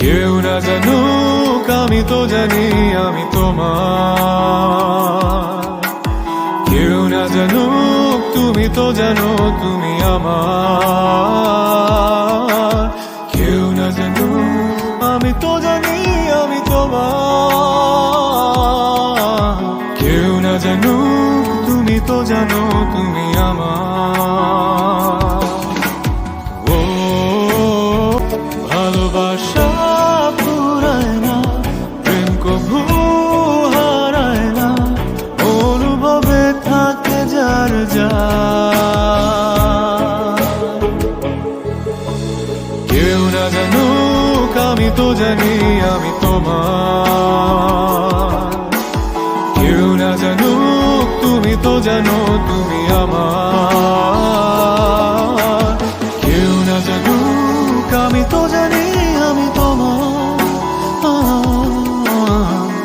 কেউ না জানুক আমি তো জানি আমি তোমার। কেউ না জানুক তুমি তো জানো তুমি আমার। কেউ না জানুক আমি তো জানি আমি তোমার। কেউ না জানুক তুমি তো জানো তুমি তো জানি আমি তোমার। কেউ না জানুক, তুমি তো জানো তুমি আমার। কেউ না জানুক, আমি তো জানি আমি তোমার।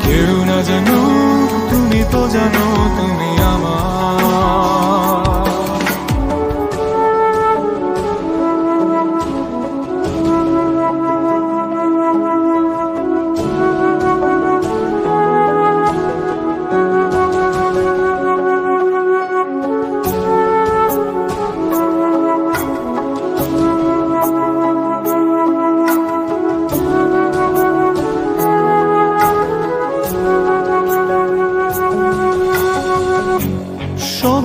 কেউ না জানুক, তুমি তো জানো তুমি আমার।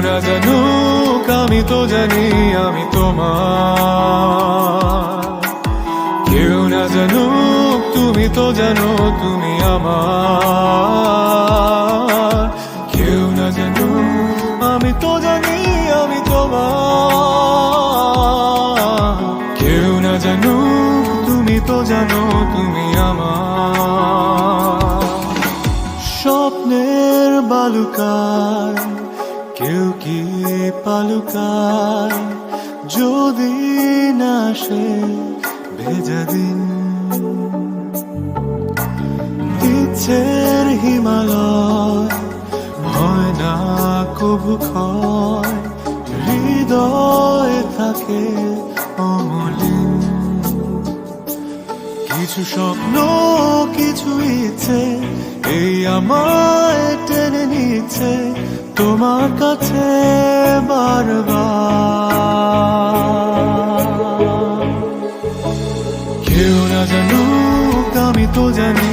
না জানুক আমি তো জানি আমি তোমার। কেউ না জানুক তুমি তো জানো তুমি আমার। কেউ না জানুক আমি তো জানি আমি তোমার। কেউ না জানুক তুমি তো জানো তুমি আমার। স্বপ্নের বালুকায় কেউ কি পালুকায় যদি না সে ভেজা দিন? ইচ্ছের হিমালয় হয় না কবু ক্ষয়, হৃদয় থাকে অমলিন। কিছু স্বপ্ন, কিছু ইচ্ছে, এই আমায় টেনে নিচ্ছে তোমার কাছে বারবার। কেউ না জানুক আমি তো জানি